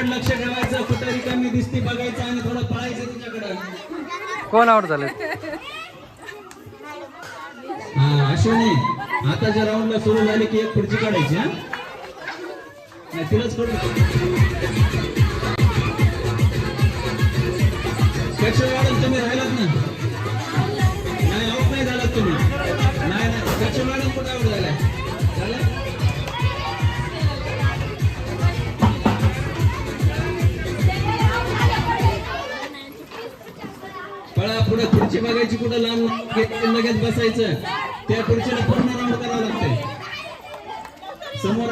खुर्चीकडे लक्ष ठेवायचं कुठं रिकामी दिसती बघायचं आणि थोडं पळायचं तिच्याकडं कोण आउट झाले? हा अश्विनी आताच्या राऊंडला सुरू झाली की एक खुर्ची काढायची हा? नाही, तिलाच करू पळा खुर्ची बघायची कुठं लांब लगेच बसायचं. त्या खुर्चीला पूर्ण राऊंड करावं लागतंय. समोर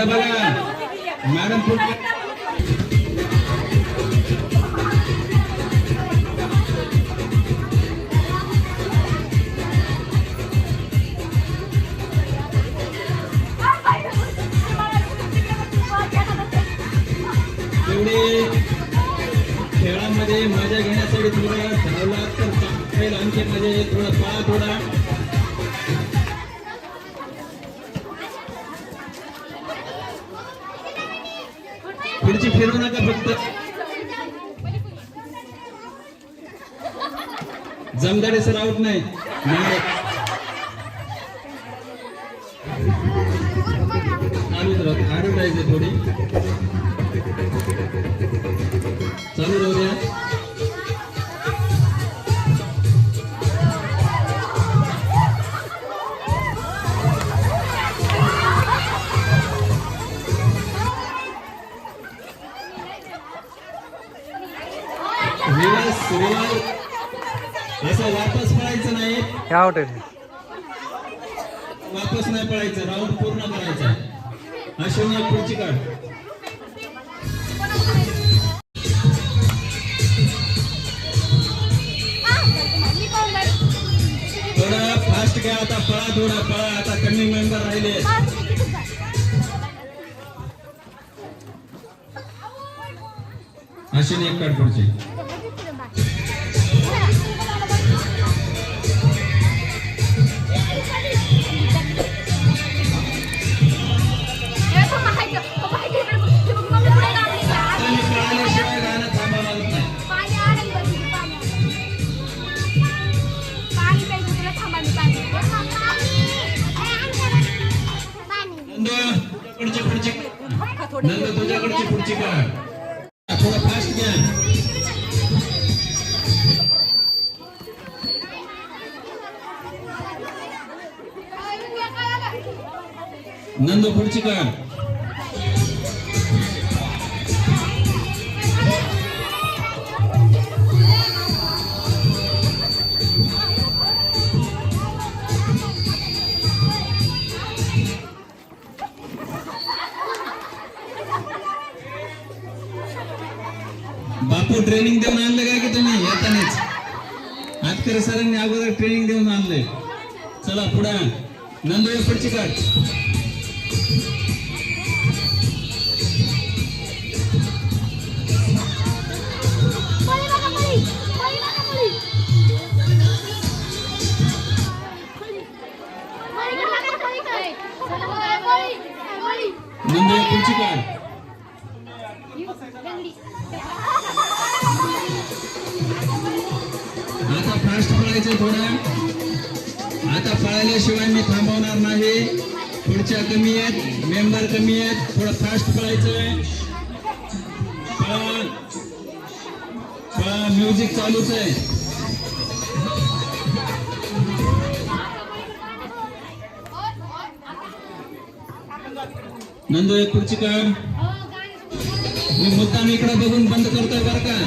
पुढे बघा. मॅडम पुढे. खेळामध्ये मजा घेण्यासाठी थोडं धावला तर चांगलं आणखी मध्ये थोडं पा थोडा खुर्ची फिरू नका फक्त. जमदाडे सर आउट नाही नाही. चालूच राहू आडून राहायचं थोडी. असं वापस पळायचं नाही. हे आउट आहे वापस नाही पळायचं राऊंड पूर्ण करायचा. अश्विनी खुर्ची काढ. थोडं फास्ट घ्या आता पळा थोडा पळा आता कमी मेंबर राहिले. अश्विनी एक काढ नंदू तुझ्याकडची नंदू तुझ्याकडची काढ थोडं फास्ट घ्या. नंदू खुर्ची काढ ट्रेनिंग देऊन आणलं काय की तुम्ही? येतानाच आजकरी सरांनी अगोदर ट्रेनिंग देऊन आणलंय. चला पुढे नंदू एक पुढची काढ नंदू एक पुढची काढ पळायचं थोडं. आता पळाल्याशिवाय मी थांबवणार नाही. पुढच्या कमी आहेत मेंबर कमी आहेत थोडं फास्ट पळायचं म्युझिक चालूच आहे. नंदू एक खुर्ची काढ. मी मुद्दाम इकडे बघून बंद करतोय बरं का?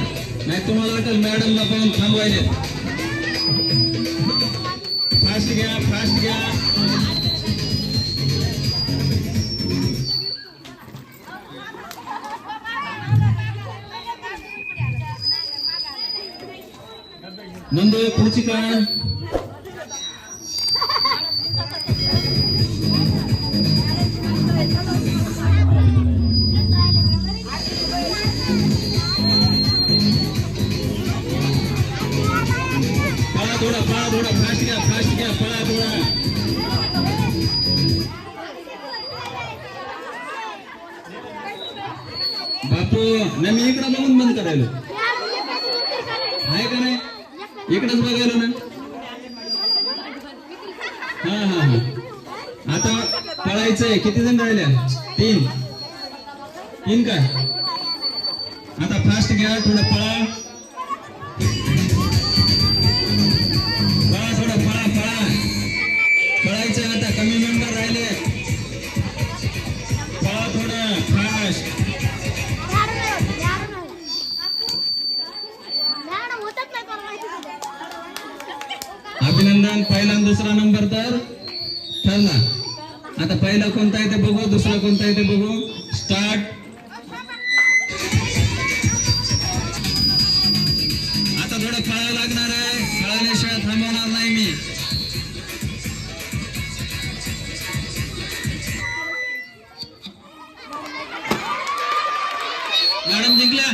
नाही तुम्हाला वाटेल मॅडमला पाहून थांबवायले. fast again, fast again. Number 45. थोडा पळा थोडा फास्ट घ्या फास्ट घ्या पळा थोडा बापू नाही मी इकडं बघून बंद करायलो. आहे का नाही? इकडंच बघायलो ना. हा हा हा. आता पळायचंय किती जण राहिल्या तीन. तीन का आता फास्ट घ्या थोडं पळा. पहिला दुसरा नंबर तर ठरला आता पहिला कोणता आहे ते बघू दुसरा कोणता आहे ते बघू. स्टार्ट आता थोडं फळावं लागणार आहे. फळाल्याशिवाय थांबवणार नाही मी. मॅडम जिंकल्या?